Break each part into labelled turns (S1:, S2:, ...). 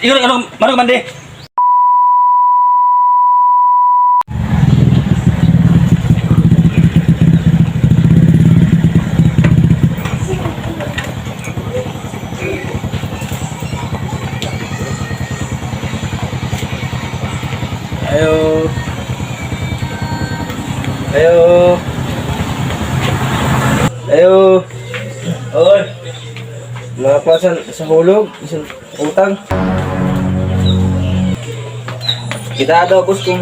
S1: Ikaw, ano, ano mandi? Ayo. Ayo. Ayo. Oy. Napasan sa hulog, isang utang.
S2: Kita daw boss kung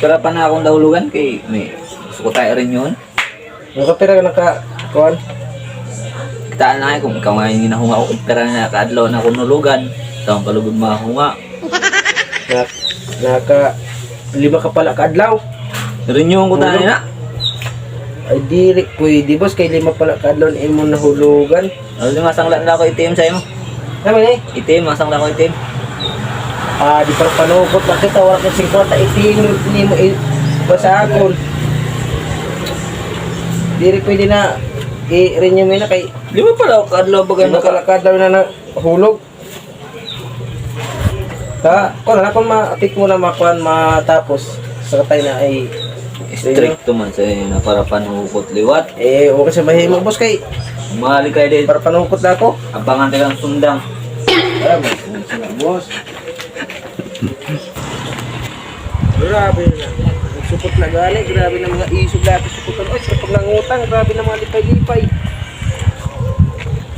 S2: pera pa na akong dahulugan kay may gusto ko tayo rin yun.
S1: Nakapira ka naka kuan.
S2: Kita na kung ikaw nga yung hinahunga ko pera na nakadlaw na akong nulugan. Ito ang palugod mahunga.
S1: Na, naka lima ka pala kadlaw.
S2: Rin yung ko tayo na.
S1: Ay dili pwede boss kay lima pala kadlaw ni imo nahulugan.
S2: Ano yung masangla na ako itim sa'yo?
S1: Naman eh.
S2: Itim, masangla ko itim.
S1: Ah, di para panukot na kita wala ka 50 itim ni mo i basakon. Dili pwede na i-renew mo na kay
S2: Di ba pala kadlaw bagay na
S1: ka kadlaw na nahulog? Ta, kung na kung ma-pick mo na makuan matapos sa katay na ay
S2: Strict man sa'yo na para panukot liwat.
S1: eh okay sa mahimo boss kay
S2: Umali kayo din.
S1: para panukot na ako.
S2: Abangan ka lang sundang.
S1: Mas na boss. Grabe na. Support na gali, grabe na mga isog lapis suportan. Oy, sa pagngangutang, grabe na mga lipay-lipay.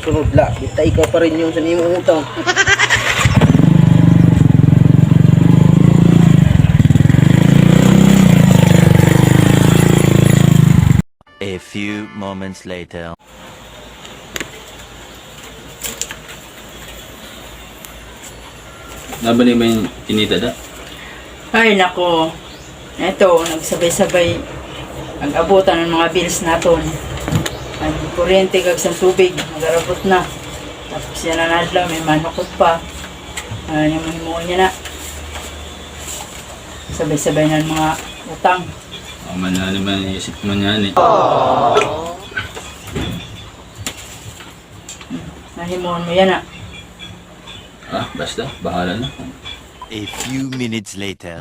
S1: Sunod la, bita ikaw pa rin yung sa nimo utang.
S3: A few moments later.
S4: Laban ni may tinita da.
S5: Ay, nako. Ito, nagsabay-sabay ang abutan ng mga bills naton. Ang kuryente kag sa tubig, nagarabot na. Tapos yan na nadlaw, may manukot pa. Ano yung mahimuon niya na. Sabay-sabay na ang mga utang.
S4: Oh, man na naman isip mo niya ni.
S5: Nahimuon mo yan na.
S4: Ah, basta, bahala na.
S3: A few minutes later.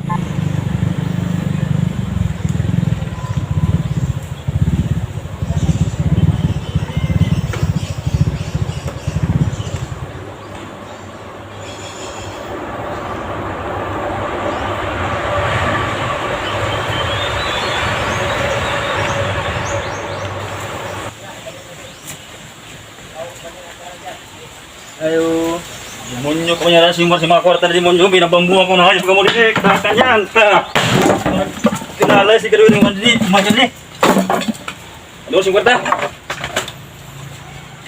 S1: Ayo.
S4: Demonyo ko niya si si mga kwarta na demonyo, binabambuhan ko na hayop ka mo di. Kakanyan, ta. Tinalay si Karuin ng di, macam ni. Ano si kwarta?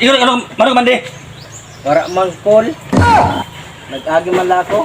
S4: Ikaw, ano, ano mandi?
S1: Para man call. Nag-agi man la ako.